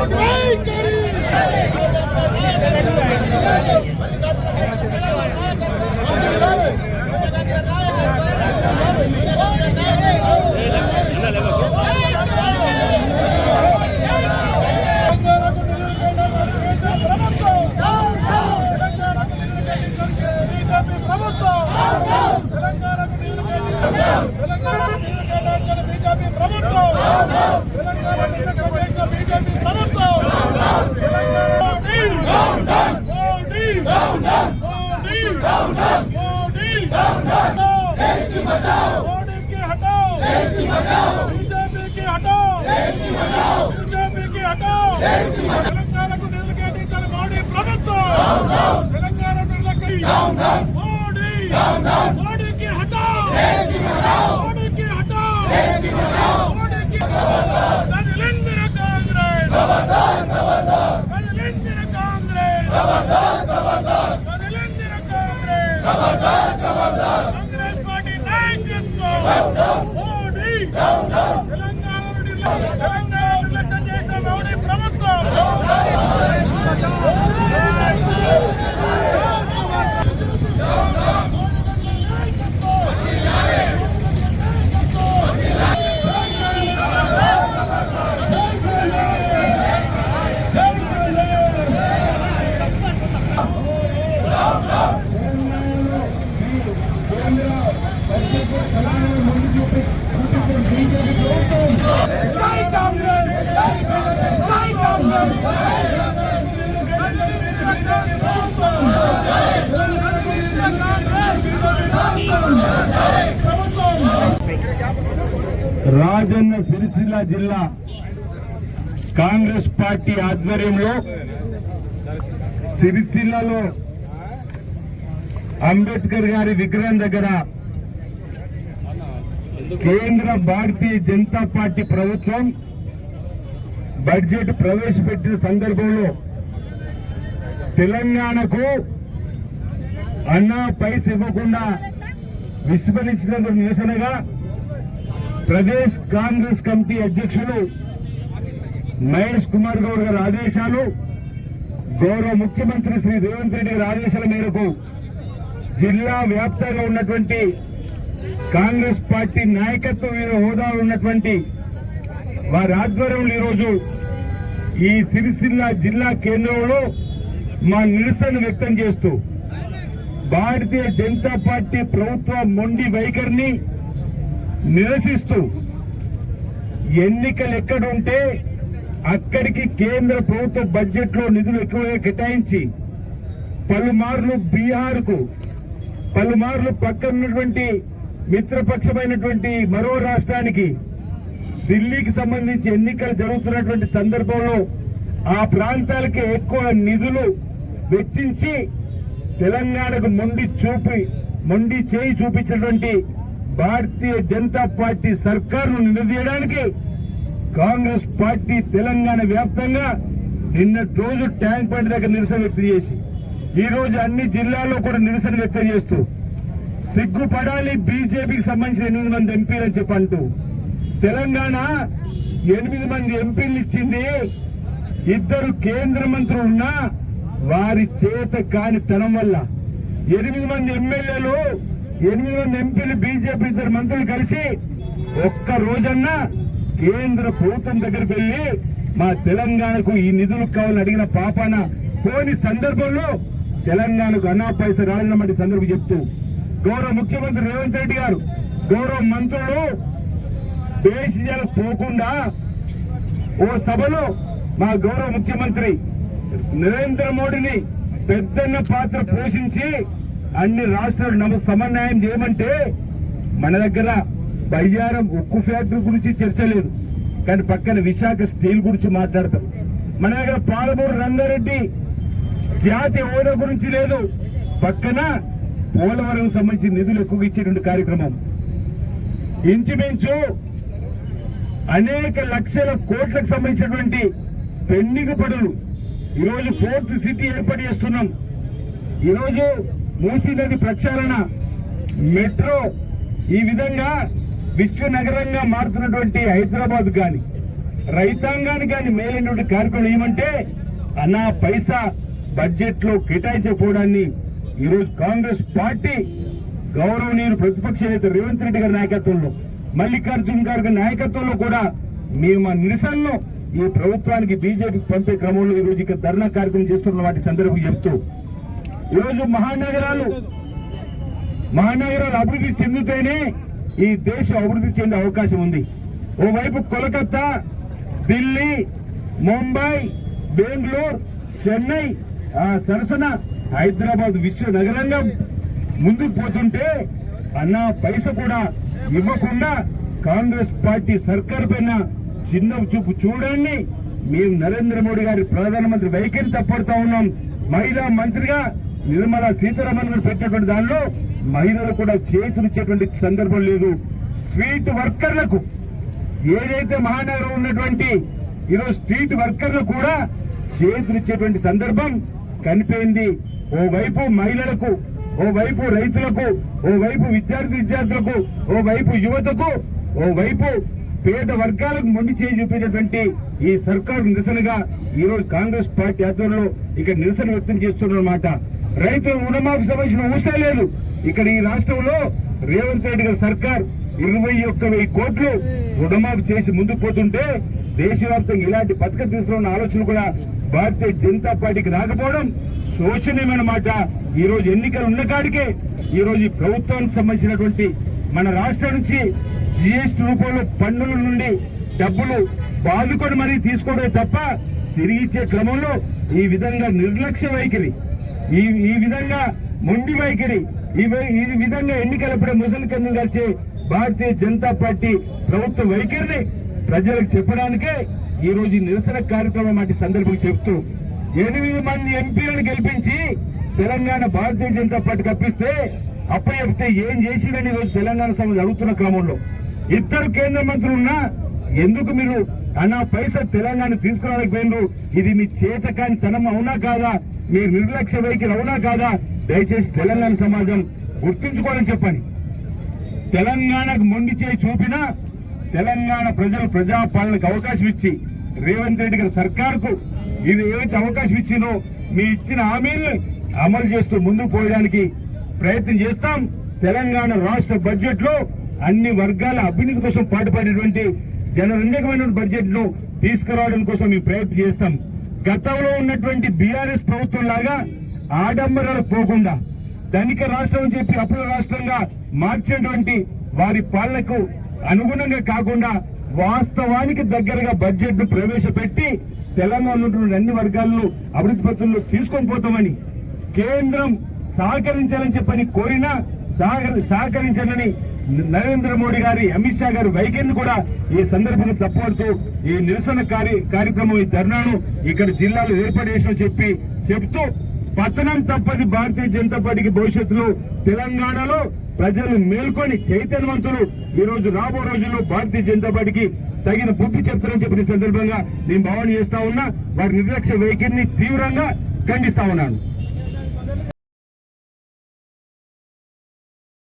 BJP తెలంగాణకు నిధులు కేటాయించాలి మోడీ ప్రభుత్వం. తెలంగాణ నిర్లక్ష్యం. మోడీ. మోడీకి హటాओ మోడీకి హటాओ మోడీకి కదిలిందిర కాంగ్రెస్. కదిలిందిర కాంగ్రెస్. కదిలిందిర కాంగ్రెస్ కాంగ్రెస్ పార్టీ నాయకత్వం మోడీ తెలంగాణ తెలంగాణ నిర్లక్ష్యం చేసిన మోడీ ప్రభుత్వం జై కాంగ్రెస్ జై కాంగ్రెస్ రాజన్న సిరిసిల్ల జిల్లా కాంగ్రెస్ పార్టీ ఆధ్వర్యంలో సిరిసిల్లలో అంబేద్కర్ గారి విగ్రహం దగ్గర కేంద్ర భారతీయ జనతా పార్టీ ప్రభుత్వం బడ్జెట్ ప్రవేశపెట్టిన సందర్భంలో తెలంగాణకు అన్నా పైస ఇవ్వకుండా విస్మరించినందుకు నిరసనగా ప్రదేశ్ కాంగ్రెస్ కమిటీ అధ్యక్షులు మహేష్ కుమార్ గౌడ్ గారి ఆదేశాలు గౌరవ ముఖ్యమంత్రి శ్రీ రేవంత్ రెడ్డి గారి ఆదేశాల మేరకు జిల్లా వ్యాప్తంగా ఉన్నటువంటి కాంగ్రెస్ పార్టీ నాయకత్వం మీద హోదాలో ఉన్నటువంటి వారి ఆధ్వర్యంలో ఈరోజు ఈ సిరిసిల్ల జిల్లా కేంద్రంలో మా నిరసన వ్యక్తం చేస్తూ భారతీయ జనతా పార్టీ ప్రభుత్వ మొండి వైఖరిని నిరసిస్తూ ఎన్నికలు ఎక్కడుంటే అక్కడికి కేంద్ర ప్రభుత్వ బడ్జెట్లో నిధులు ఎక్కువగా కేటాయించి పలుమార్లు బీహార్కు పలుమార్లు పక్కనటువంటి మిత్రపక్షమైనటువంటి మరో రాష్ట్రానికి ఢిల్లీకి సంబంధించి ఎన్నికలు జరుగుతున్నటువంటి సందర్భంలో ఆ ప్రాంతాలకి ఎక్కువ నిధులు వెచ్చించి తెలంగాణకు మొండి చూపి మొండి చేయి చూపించినటువంటి భారతీయ జనతా పార్టీ సర్కారును నిలదీయడానికి కాంగ్రెస్ పార్టీ తెలంగాణ వ్యాప్తంగా నిన్నటి రోజు ట్యాంక్ బండ్ దగ్గర నిరసన వ్యక్తం చేసి ఈ రోజు అన్ని జిల్లాల్లో కూడా నిరసన వ్యక్తం చేస్తూ సిగ్గుపడాలి బీజేపీకి సంబంధించిన ఎనిమిది మంది ఎంపీలు అని చెప్పంటూ తెలంగాణ ఎనిమిది మంది ఎంపీలు ఇచ్చింది ఇద్దరు కేంద్ర మంత్రులు ఉన్నా వారి చేత కాని తనం వల్ల. ఎనిమిది మంది ఎమ్మెల్యేలు ఎనిమిది మంది ఎంపీలు బీజేపీ ఇద్దరు మంత్రులు కలిసి ఒక్క రోజన్నా కేంద్ర ప్రభుత్వం దగ్గరికి వెళ్ళి మా తెలంగాణకు ఈ నిధులు కావాలని అడిగిన పాపాన పోని సందర్భంలో తెలంగాణకు అన్నా పైస సందర్భం చెప్తూ గౌరవ ముఖ్యమంత్రి రేవంత్ రెడ్డి గారు గౌరవ మంత్రులు దేశీయాలు పోకుండా ఓ సభలో మా గౌరవ ముఖ్యమంత్రి నరేంద్ర మోడీని పెద్దన్న పాత్ర పోషించి అన్ని రాష్ట్రాలు నమ సమన్వయం చేయమంటే మన దగ్గర బయ్యారం ఉక్కు ఫ్యాక్టరీ గురించి చర్చ లేదు. కానీ పక్కన విశాఖ స్టీల్ గురించి మాట్లాడతాం మన దగ్గర పాలమూరు రంగారెడ్డి జాతి హోదా గురించి లేదు. పక్కన పోలవరం సంబంధించి నిధులు ఎక్కువ ఇచ్చేటువంటి కార్యక్రమం. ఇంచుమించు అనేక లక్షల కోట్లకు సంబంధించినటువంటి పెండింగ్ పనులు. ఈరోజు ఫోర్త్ సిటీ ఏర్పాటు చేస్తున్నాం. ఈరోజు మూసీ నది ప్రక్షాళన. మెట్రో ఈ విధంగా విశ్వ నగరంగా మారుతున్నటువంటి హైదరాబాద్ కానీ రైతాంగానికి కానీ మేలైనటువంటి కార్యక్రమం ఏమంటే అన్నా పైసా బడ్జెట్లో కేటాయించకపోవడాన్ని ఈరోజు కాంగ్రెస్ పార్టీ గౌరవనీయులు ప్రతిపక్ష నేత రేవంత్ రెడ్డి గారి నాయకత్వంలో మల్లికార్జున్ గారి నాయకత్వంలో కూడా మేము ఆ నిరసనలో ఈ ప్రభుత్వానికి బీజేపీకి పంపే క్రమంలో ఈ రోజు ధర్నా కార్యక్రమం చేస్తున్న వాటి సందర్భం చెప్తూ ఈరోజు మహానగరాలు మహానగరాలు అభివృద్ధి చెందితేనే ఈ దేశం అభివృద్ధి చెందే అవకాశం ఉంది. ఓవైపు కోలకత్తా ఢిల్లీ ముంబై బెంగళూరు చెన్నై ఆ సరసన హైదరాబాద్ విశ్వ నగరంగా ముందుకు పోతుంటే అన్న పైస కూడా ఇవ్వకుండా కాంగ్రెస్ పార్టీ సర్కార్ పైన చిన్న చూపు చూడండి. మేము నరేంద్ర మోడీ గారి ప్రధానమంత్రి వైఖరి తప్పడుతా ఉన్నాం. మహిళా మంత్రిగా నిర్మలా సీతారామన్ గారు పెట్టినటువంటి దానిలో మహిళలు కూడా చేతులిచ్చేటువంటి సందర్భం లేదు. స్ట్రీట్ వర్కర్లకు ఏదైతే మహానగరం ఉన్నటువంటి ఈరోజు స్ట్రీట్ వర్కర్లు కూడా చేతులిచ్చేటువంటి సందర్భం కనిపోయింది ఓవైపు మహిళలకు ఓవైపు రైతులకు ఓవైపు విద్యార్థి విద్యార్థులకు ఓవైపు యువతకు ఓవైపు పేద వర్గాలకు మొండి చేయి చూపేటటువంటి ఈ సర్కారు నిరసనగా ఈరోజు కాంగ్రెస్ పార్టీ ఆధ్వర్యంలో ఇక్కడ నిరసన వ్యక్తం చేస్తున్నమాట. రైతు రుణమాఫీ సంబంధించిన ఊసే లేదు. ఇక్కడ ఈ రాష్ట్రంలో రేవంత్ రెడ్డి గారి సర్కార్ ఇరవై ఒక్క వెయ్యి కోట్లు రుణమాఫీ చేసి ముందుకు పోతుంటే దేశవ్యాప్తంగా ఇలాంటి పథకం తీసుకున్న ఆలోచన కూడా భారతీయ జనతా పార్టీకి రాకపోవడం శోచనీయమైన మాట. ఈ రోజు ఎన్నికలు ఉన్న కాడికే ఈ రోజు ఈ ప్రభుత్వానికి సంబంధించినటువంటి మన రాష్ట్రం నుంచి జిఎస్టీ రూపంలో పన్నుల నుండి డబ్బులు బాదుకొని మరీ తీసుకోవడమే తప్ప తిరిగి ఇచ్చే క్రమంలో ఈ విధంగా నిర్లక్ష్య వైఖరి. ఈ ఈ విధంగా మొండి వైఖరి ఈ వై- ఈ విధంగా ఎన్నికలప్పుడే ముసలి కన్ను కలిసి భారతీయ జనతా పార్టీ ప్రభుత్వ వైఖరిని ప్రజలకు చెప్పడానికే ఈ రోజు నిరసన కార్యక్రమం వంటి సందర్భం చెప్తూ ఎనిమిది మంది ఎంపీలను గెలిపించి తెలంగాణ భారతీయ జనతా పార్టీ కప్పిస్తే అప్పచెప్తే ఏం చేసిందని ఈరోజు రోజు తెలంగాణ సభ జరుగుతున్న క్రమంలో. ఇద్దరు కేంద్ర మంత్రులు ఉన్నా ఎందుకు మీరు అన్న పైసా తెలంగాణ తీసుకురావడానికి పోయినరు ఇది మీ చేతకాని తనం అవునా కాదా? మీ నిర్లక్ష్య వైఖరి అవునా కాదా? దయచేసి తెలంగాణ సమాజం గుర్తుంచుకోవాలని చెప్పండి. తెలంగాణకు మొండి చేయి చూపినా తెలంగాణ ప్రజలు ప్రజాపాలనకు అవకాశం ఇచ్చి రేవంత్ రెడ్డి గారి సర్కార్కు ఇది ఏవైతే అవకాశం ఇచ్చిందో మీ ఇచ్చిన హామీల్ని అమలు చేస్తూ ముందుకు పోయడానికి ప్రయత్నం చేస్తాం. తెలంగాణ రాష్ట్ర బడ్జెట్లో అన్ని వర్గాల అభివృద్ధి కోసం పాటుపడేటువంటి జనరంజకమైన బడ్జెట్ను తీసుకురావడం కోసం మేము ప్రయత్నం చేస్తాం. గతంలో ఉన్నటువంటి బీఆర్ఎస్ ప్రభుత్వం లాగా ఆడంబరాలు పోకుండా ధనిక రాష్ట్రం అని చెప్పి అప్పుల రాష్ట్రంగా మార్చినటువంటి వారి పాలనకు అనుగుణంగా కాకుండా వాస్తవానికి దగ్గరగా బడ్జెట్ను ప్రవేశపెట్టి తెలంగాణ అన్ని వర్గాలను అభివృద్ధి పత్రంలో తీసుకొని పోతామని కేంద్రం సహకరించాలని చెప్పని కోరినా సహకరించాలని నరేంద్ర మోడీ గారి అమిత్ షా గారి వైఖరిని కూడా ఈ సందర్భంగా తప్పడుతూ ఈ నిరసన కార్య- కార్యక్రమం ఈ ధర్నాను ఇక్కడ జిల్లాలో ఏర్పాటు చేసిన చెప్పి చెప్తూ పతనం తప్పది భారతీయ జనతా పార్టీకి భవిష్యత్తులో తెలంగాణలో ప్రజలు మేల్కొని చైతన్యవంతులు. ఈ రోజు రాబో రోజుల్లో భారతీయ జనతా పార్టీకి తగిన బుద్ధి చెప్తారని చెప్పిన సందర్భంగా నేను భావన చేస్తా ఉన్నా వారి నిర్లక్ష్య వైఖరిని తీవ్రంగా ఖండిస్తా ఉన్నాను.